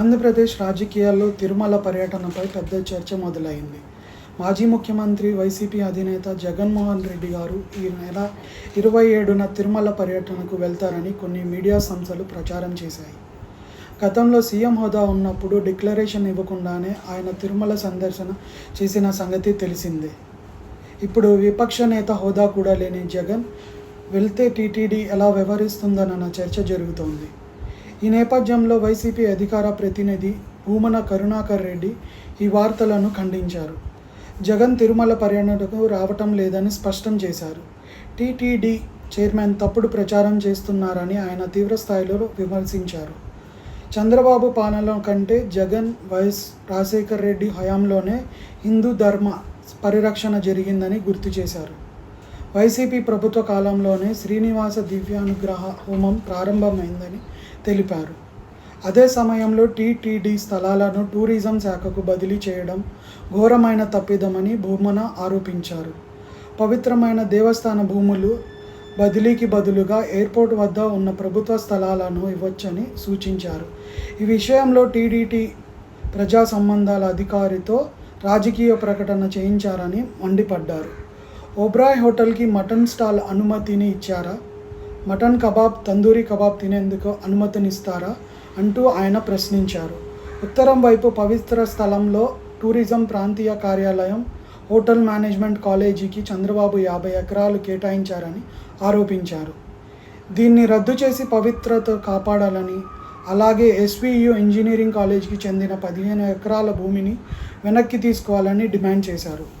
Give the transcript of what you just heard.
ఆంధ్రప్రదేశ్ రాజకీయాల్లో తిరుమల పర్యటనపై పెద్ద చర్చ మొదలైంది. మాజీ ముఖ్యమంత్రి వైసీపీ అధినేత జగన్మోహన్ రెడ్డి గారు ఈ నెల ఇరవై ఏడున తిరుమల పర్యటనకు వెళ్తారని కొన్ని మీడియా సంస్థలు ప్రచారం చేశాయి. గతంలో సీఎం హోదా ఉన్నప్పుడు డిక్లరేషన్ ఇవ్వకుండానే ఆయన తిరుమల సందర్శన చేసిన సంగతి తెలిసిందే. ఇప్పుడు విపక్ష నేత హోదా కూడా లేని జగన్ వెళ్తే టీటీడీ ఎలా వ్యవహరిస్తుందన్న చర్చ జరుగుతోంది. ఈ నేపథ్యంలో వైసీపీ అధికార ప్రతినిధి భూమన కరుణాకర్ రెడ్డి ఈ వార్తలను ఖండించారు. జగన్ తిరుమల పర్యటనకు రావటం లేదని స్పష్టం చేశారు. టీటీడీ చైర్మన్ తప్పుడు ప్రచారం చేస్తున్నారని ఆయన తీవ్రస్థాయిలో విమర్శించారు. చంద్రబాబు పాలన కంటే జగన్ వైఎస్ రాజశేఖర్ రెడ్డి హయాంలోనే హిందూ ధర్మ పరిరక్షణ జరిగిందని గుర్తు చేశారు. వైసీపీ ప్రభుత్వ కాలంలోనే శ్రీనివాస దివ్యానుగ్రహ హోమం ప్రారంభమైందని తెలిపారు. అదే సమయంలో టీటీడీ స్థలాలను టూరిజం శాఖకు బదిలీ చేయడం ఘోరమైన తప్పిదమని భూమన ఆరోపించారు. పవిత్రమైన దేవస్థాన భూములు బదిలీకి బదులుగా ఎయిర్పోర్ట్ వద్ద ఉన్న ప్రభుత్వ స్థలాలను ఇవ్వచ్చని సూచించారు. ఈ విషయంలో టీడీటీ ప్రజా సంబంధాల అధికారితో రాజకీయ ప్రకటన చేయించారని మండిపడ్డారు. ఓబ్రాయ్ హోటల్కి మటన్ స్టాల్ అనుమతిని ఇచ్చారా? మటన్ కబాబ్ తందూరి కబాబ్ తినేందుకు అనుమతినిస్తారా? అంటూ ఆయన ప్రశ్నించారు. ఉత్తరం వైపు పవిత్ర స్థలంలో టూరిజం ప్రాంతీయ కార్యాలయం హోటల్ మేనేజ్మెంట్ కాలేజీకి చంద్రబాబు యాభై ఎకరాలు కేటాయించారని ఆరోపించారు. దీన్ని రద్దు చేసి పవిత్రత కాపాడాలని అలాగే ఎస్వియు ఇంజనీరింగ్ కాలేజీకి చెందిన పదిహేను ఎకరాల భూమిని వెనక్కి తీసుకోవాలని డిమాండ్ చేశారు.